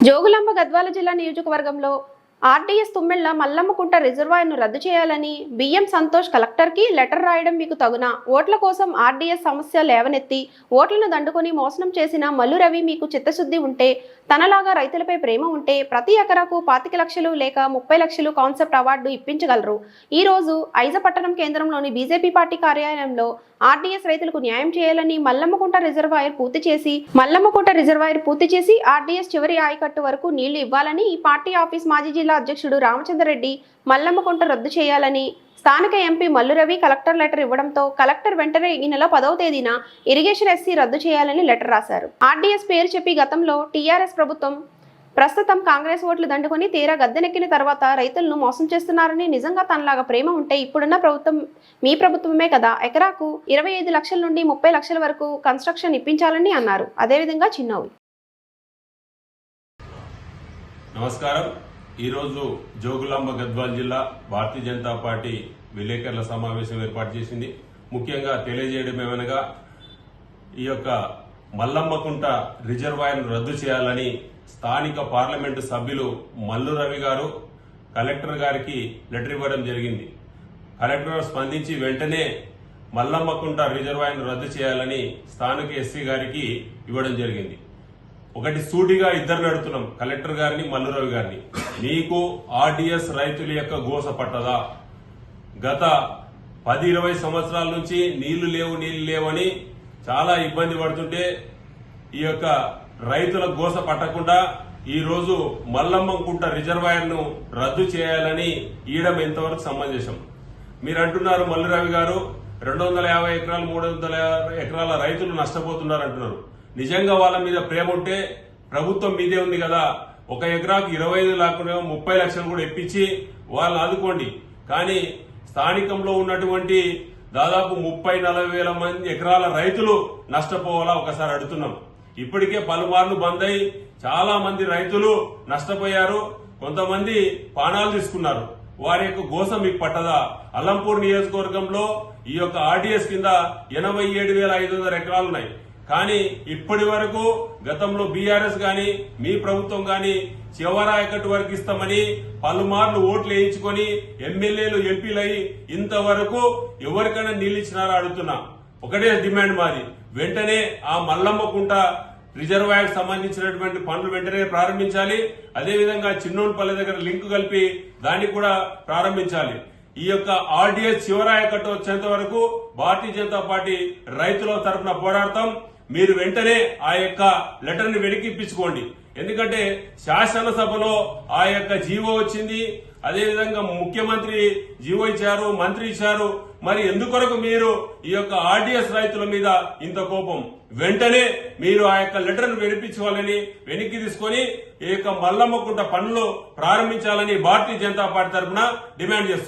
జోగులాంబ గద్వాల జిల్లా నియోజకవర్గంలో ఆర్డీఎస్ తుమ్మెళ్ళ మల్లమ్మకుంట రిజర్వాయర్ను రద్దు చేయాలని బిఎం సంతోష్ కలెక్టర్కి లెటర్ రాయడం మీకు తగున? ఓట్ల కోసం ఆర్డీఎస్ సమస్య లేవనెత్తి ఓట్లను దండుకొని మోసనం చేసిన మల్లు రవి మీకు చిత్తశుద్ధి ఉంటే తనలాగా రైతులపై ప్రేమ ఉంటే ప్రతి ఎకరాకు పాతిక లక్షలు లేక ముప్పై లక్షలు కాన్సెప్ట్ అవార్డు ఇప్పించగలరు. ఈ రోజు ఐజపట్టణం కేంద్రంలోని బీజేపీ పార్టీ కార్యాలయంలో ఆర్డీఎస్ రైతులకు న్యాయం చేయాలని మల్లమ్మకుంట రిజర్వాయర్ పూర్తి చేసి మల్లమ్మకుంట రిజర్వాయర్ పూర్తి చేసి ఆర్డీఎస్ చివరి ఆయకట్టు వరకు నీళ్ళు ఇవ్వాలని ఈ పార్టీ ఆఫీస్ మాజీ జిల్లా అధ్యక్షుడు రామచంద్రరెడ్డి మల్లమ్మకుంట రద్దు చేయాలని స్థానిక ఎంపీ మల్లురవి కలెక్టర్ లెటర్ ఇవ్వడంతో కలెక్టర్ వెంటనే ఈ నెల పదవ తేదీన ఇరిగేషన్ ఎస్సీ రద్దు చేయాలని లెటర్ రాశారు. ఆర్డీఎస్ పేరు చెప్పి గతంలో టీఆర్ఎస్ ప్రభుత్వం ప్రస్తుతం కాంగ్రెస్ ఓట్లు దండుకొని తీరా గద్దెనెక్కిన తర్వాత రైతులను మోసం చేస్తున్నారని నిజంగా తనలాగా ప్రేమ ఉంటే ఇప్పుడున్న ప్రభుత్వం మీ ప్రభుత్వమే కదా. ఎకరాకు ఇరవై ఐదు లక్షల నుండి ముప్పై లక్షల వరకు కన్స్ట్రక్షన్ ఇప్పించాలని అన్నారు. అదేవిధంగా చిన్నవి. నమస్కారం. ఈరోజు జోగులాంబ గద్వాల్ జిల్లా భారతీయ జనతా పార్టీ విలేకరుల సమావేశం ఏర్పాటు చేసింది. ముఖ్యంగా తెలియజేయడం ఏమనగా ఈ యొక్క మల్లమ్మకుంట రిజర్వాయర్ను రద్దు చేయాలని స్థానిక పార్లమెంటు సభ్యులు మల్లు రవి గారు కలెక్టర్ గారికి లెటర్ ఇవ్వడం జరిగింది. కలెక్టర్ గారు స్పందించి వెంటనే మల్లమ్మకుంట రిజర్వాయర్ను రద్దు చేయాలని స్థానిక ఎస్సీ గారికి ఇవ్వడం జరిగింది. ఒకటి సూటిగా ఇద్దరు నడుతున్నాం కలెక్టర్ గారిని మల్లురావు గారిని. మీకు ఆర్డీఎస్ రైతుల యొక్క గోస పట్టదా? గత పది ఇరవై సంవత్సరాల నుంచి నీళ్ళు లేవు నీళ్ళు లేవని చాలా ఇబ్బంది పడుతుంటే ఈ యొక్క రైతుల గోస పట్టకుండా ఈ రోజు మల్లమ్మంకుంట రిజర్వాయర్ను రద్దు చేయాలని ఈయడం ఇంతవరకు సమంజసం? మీరు అంటున్నారు మల్లురవి గారు రెండు వందల యాభై ఎకరాలు మూడు వందల ఎకరాల రైతులు నష్టపోతున్నారు అంటున్నారు నిజంగా వాళ్ళ మీద ప్రేమ ఉంటే ప్రభుత్వం మీదే ఉంది కదా. ఒక ఎకరాకు ఇరవై ఐదు లాక్కునే ముప్పై లక్షలు కూడా ఇప్పించి వాళ్ళు ఆదుకోండి. కానీ స్థానికంలో ఉన్నటువంటి దాదాపు ముప్పై నలభై వేల మంది ఎకరాల రైతులు నష్టపోవాలా ఒకసారి అడుగుతున్నాం. ఇప్పటికే పలుమార్లు బంద్ అయి చాలా మంది రైతులు నష్టపోయారు. కొంతమంది పానాలు తీసుకున్నారు. వారి యొక్క గోసం మీకు పట్టదా? అల్లంపూర్ నియోజకవర్గంలో ఈ యొక్క ఆర్డీఎస్ కింద ఎనభై ఏడు వేల ఐదు వందల ఎకరాలు ఉన్నాయి. కానీ ఇప్పటి వరకు గతంలో బీఆర్ఎస్ గాని మీ ప్రభుత్వం గాని చివరాయకట్టు వరకు ఇస్తామని పలుమార్లు ఓట్లు వేయించుకొని ఎమ్మెల్యేలు ఎంపీలయ్యి ఇంతవరకు ఎవరికైనా నిలిచినారా ఇచ్చినారా అడుగుతున్నా. ఒకటే డిమాండ్ మాది. వెంటనే ఆ మల్లమ్మకుంట రిజర్వాయర్ సంబంధించినటువంటి పనులు వెంటనే ప్రారంభించాలి. అదేవిధంగా చిన్నోన్పల్లి దగ్గర లింక్ కలిపి దాన్ని కూడా ప్రారంభించాలి. ఈ యొక్క ఆర్డీఎస్ చివరాయకట్టు వచ్చేంత వరకు భారతీయ జనతా పార్టీ రైతుల తరఫున పోరాడతాం. మీరు వెంటనే ఆ యొక్క లెటర్ని వెలికిప్పించుకోండి. ఎందుకంటే శాసనసభలో ఆ యొక్క జీవో వచ్చింది. అదేవిధంగా ముఖ్యమంత్రి జీవో ఇచ్చారు మంత్రి ఇచ్చారు. మరి ఎందుకొరకు మీరు ఈ యొక్క ఆర్డీఎస్ రైతుల మీద ఇంత కోపం? వెంటనే మీరు ఆ యొక్క లెటర్ను వినిపించుకోవాలని వెనక్కి తీసుకొని ఈ యొక్క మల్లమ్మకుంట పనులు ప్రారంభించాలని భారతీయ జనతా పార్టీ తరఫున డిమాండ్ చేస్తున్నారు